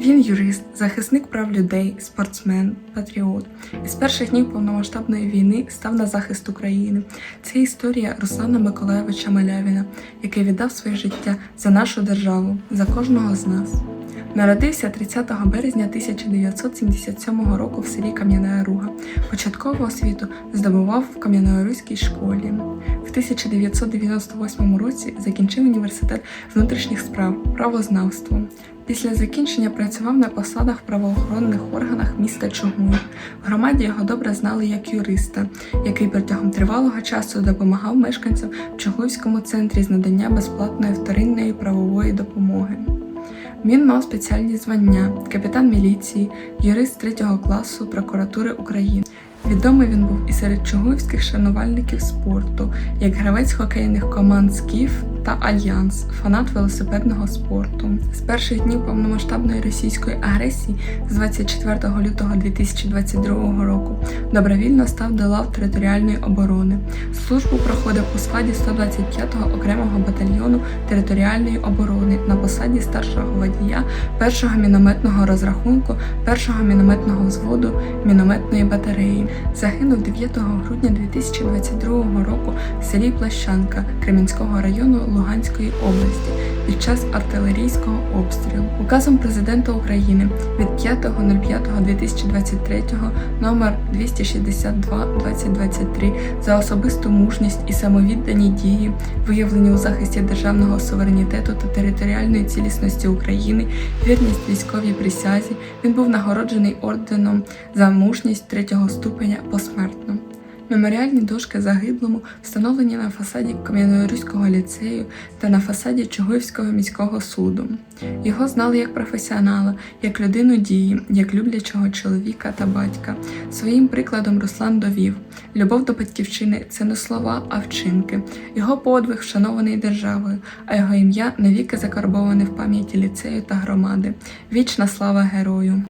Він юрист, захисник прав людей, спортсмен, патріот. Із перших днів повномасштабної війни став на захист України. Це історія Руслана Миколаєвича Малявіна, який віддав своє життя за нашу державу, за кожного з нас. Народився 30 березня 1977 року в селі Кам'яна Руга. Початкову освіту здобував в Кам'яноруській школі. В 1998 році закінчив університет внутрішніх справ, правознавство. Після закінчення працював на посадах в правоохоронних органах міста Чугуїв. В громаді його добре знали як юриста, який протягом тривалого часу допомагав мешканцям в Чугуївському центрі з надання безплатної вторинної правової допомоги. Він мав спеціальні звання капітан міліції, юрист третього класу прокуратури України. Відомий він був і серед чугуївських шанувальників спорту, як гравець хокейних команд Скіф та Альянс, фанат велосипедного спорту. З перших днів повномасштабної російської агресії з 24 лютого 2022 року добровільно став до лав територіальної оборони. Службу проходив у складі 125-го окремого батальйону територіальної оборони на посаді старшого водія першого мінометного розрахунку, першого мінометного взводу мінометної батареї. Загинув 9 грудня 2022 року в селі Плащанка Кремінського району Луганської області під час артилерійського обстрілу. Указом президента України від 5.05.2023 номер 262-2023 за особисту мужність і самовіддані дії, виявлені у захисті державного суверенітету та територіальної цілісності України, вірність військовій присязі, він був нагороджений орденом за мужність третього ступеня. Меморіальні дошки загиблому встановлені на фасаді Кам'яноруського ліцею та на фасаді Чугуївського міського суду. Його знали як професіонала, як людину дії, як люблячого чоловіка та батька. Своїм прикладом Руслан довів: любов до батьківщини це не слова, а вчинки. Його подвиг вшанований державою, а його ім'я навіки закарбоване в пам'яті ліцею та громади. Вічна слава герою!